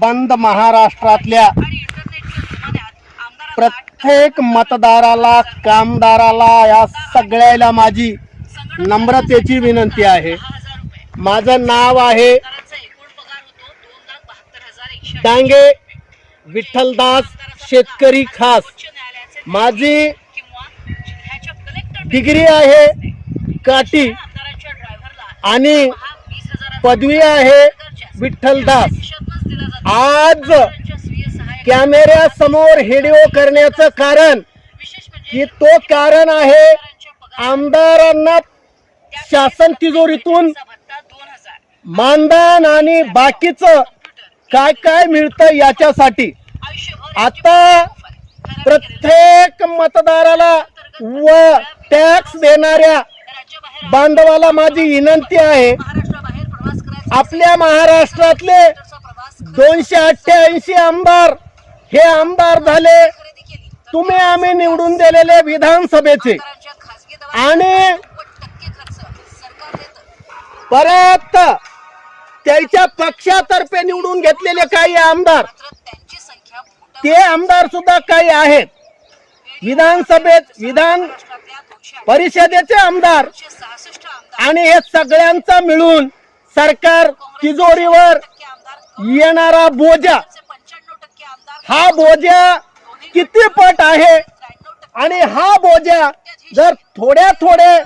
बंद महाराष्ट्रातल्या प्रत्येक मतदाराला कामदाराला या सगळ्याला माझी नम्रतेची विनंती आहे. माझं नाव आहे डांगे विठ्ठलदास शेतकरी खास. माझी डिग्री आहे काटी आणि पदवी आहे विठ्ठलदास. आज कॅमेऱ्यासमोर स्वीय कॅमेऱ्या समोर करण्याचं कारण की तो कारण आहे आमदारांना शासन तिजोरीतून मानधन आणि बाकीचं काय काय मिळतं याच्यासाठी. आता प्रत्येक मतदाराला व टॅक्स देणाऱ्या बांधवाला माझी विनंती आहे. आपल्या महाराष्ट्रातले दोनशे अठ्ठ्याऐंशी आमदार हे आमदार झाले. तुम्ही आम्ही निवडून दिलेले विधानसभेचे. आणि परत त्याच्या पक्षातर्फे निवडून घेतलेले काही आमदार. ते आमदार सुद्धा काही आहेत. विधानसभेत विधान परिषदेचे आमदार आणि हे सगळ्यांचा मिळून सरकार तिजोरीवर येणारा बोजा. हा बोजा किती पट आहे? आणि हा बोजा जर थोड्या थोडे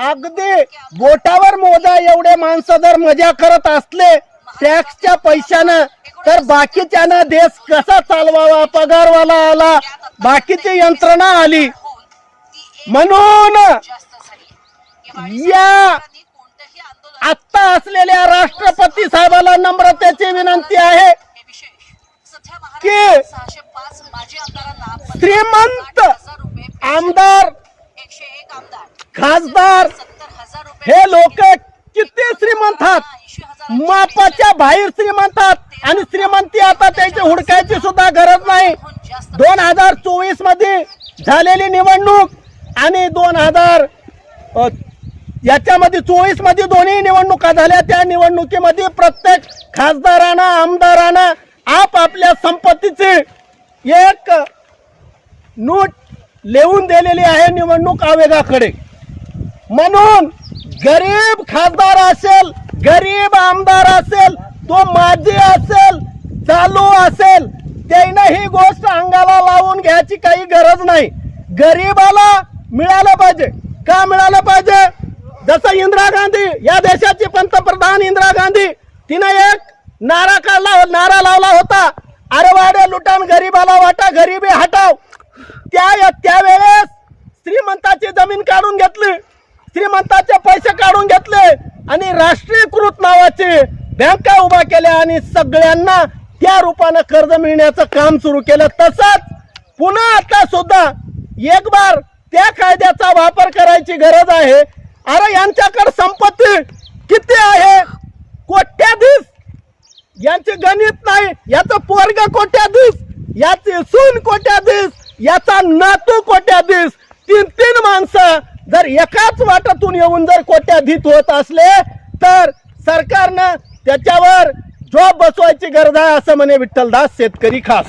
अगदी बोटावर मोजा एवढे माणसं जर मजा करत असले टॅक्सच्या पैशानं तर बाकीच्यानं देश कसा चालवावा? पगारवाला आला बाकीची यंत्रणा आली. म्हणून या आत्ता असलेल्या राष्ट्रपती साहेबाला नम्रतेची विनंती आहे हे पन्नास श्रीमंत आमदार खासदार हे लोक किती श्रीमंत आहेत? ऐंशी हजार मापाच्या बाहेर श्रीमंत आहेत आणि श्रीमंती आता त्याची हुडकायची सुद्धा गरज नाही. दोन हजार चोवीसमध्ये झालेली निवडणूक आणि दोन हजार याच्यामध्ये चोवीसमध्ये दोन्ही निवडणुका झाल्या. त्या निवडणुकीमध्ये प्रत्येक खासदारांना आमदारांना आपापल्या संपत्तीचे एक नोट लिहून दिलेली आहे निवडणूक आयोगाकडे. म्हणून गरीब खासदार असेल गरीब आमदार असेल तो माजी असेल चालू असेल त्यानं ही गोष्ट अंगाला लावून घ्यायची काही गरज नाही. गरीबाला मिळालं पाहिजे. का मिळालं पाहिजे? जसं इंदिरा गांधी या देशाची पंतप्रधान इंदिरा गांधी तिनं एक नारा काढला नारा लावला होता. अरे वाडे लुटान गरीबाला वाटा गरीबी हटाव. त्या त्यावेळेस श्रीमंताची जमीन काढून घेतली. श्रीमंताचे पैसे काढून घेतले. आणि राष्ट्रीयकृत नावाचे बँका उभा केल्या आणि सगळ्यांना त्या रूपानं कर्ज मिळण्याचं काम सुरू केलं. तसंच पुन्हा आता सुद्धा एक बार त्या कायद्याचा वापर करायची गरज आहे. अरे यांच्याकडे संपत्ती किती आहे? कोट्याधीश यांचे गणित नाही याचं पोरग कोट्याधीश याची सून कोट्याधीश याचा नातू कोट्याधीश तीन तीन माणसं जर एकाच वाटातून येऊन जर कोट्याधीत होत असले तर सरकारनं त्याच्यावर जॉब बसवायची गरज आहे असं म्हणे विठ्ठलदास शेतकरी खास.